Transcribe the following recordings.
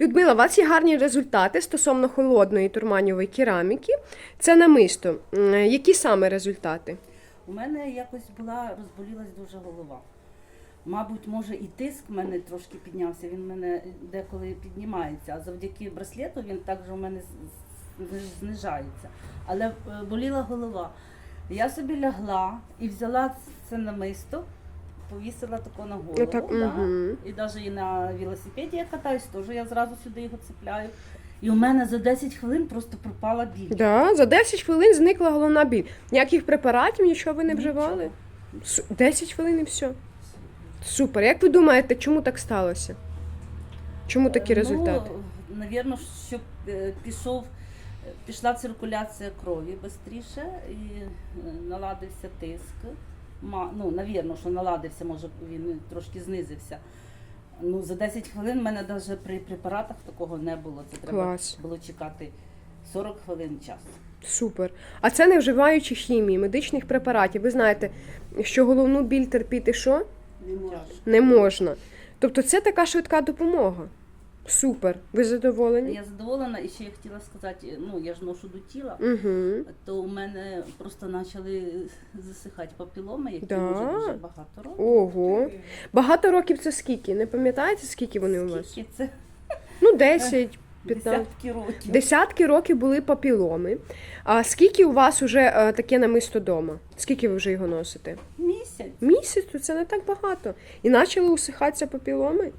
Людмила, у вас є гарні результати стосовно холодної турманівої кераміки. Це намисто. Які саме результати? У мене якось була розболілась дуже голова. Мабуть, може і тиск в мене трошки піднявся. Він в мене деколи піднімається, а завдяки браслету він також у мене знижається. Але е, боліла голова. Я собі лягла і взяла це намисто, повісила тако на голову. Отак, да. мгм. І навіть і на велосипеді я катаюсь, теж я зразу сюди його цепляю. І у мене за 10 хвилин просто пропала біль. Да, за 10 хвилин зникла головна біль. Ніяких препаратів, нічого ви не вживали? Су- 10 хвилин і все. Супер. Як ви думаєте, чому так сталося? Чому такі результати? Ну, навірно, щоб е, пішов, е, пішла циркуляція крові швидше і е, наладився тиск. Ну, навірно, що наладився, може він трошки знизився. Ну, за 10 хвилин в мене навіть при препаратах такого не було. Це треба Клас. було чекати 40 хвилин часу. Супер. А це не вживаючи хімії, медичних препаратів. Ви знаєте, що головну біль терпіти що? Не можна. Тобто це така швидка допомога. Супер. Ви задоволені? Я задоволена, і ще я хотіла сказати, ну я ж ношу до тіла. Угу. то у мене просто почали засихати папіломи, які Да? вже дуже багато років. Ого. Багато років це скільки? Не пам'ятаєте, скільки вони у вас? Скільки це? Ну, 10, 15. Десятки років. Десятки років були папіломи. А скільки у вас уже е, таке намисто дома? Скільки ви вже його носите? Місяць. Місяць, то це не так багато. І почали усихатися папіломи?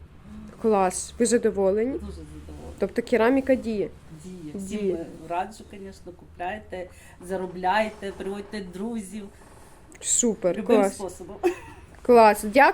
Клас, ви задоволені? Дуже задоволена. Тобто кераміка діє. Діє. Діє. Всім Діє. раджу, звісно, купляйте, заробляйте, приводьте друзів Супер, любим клас. способом. Клас. Дякую.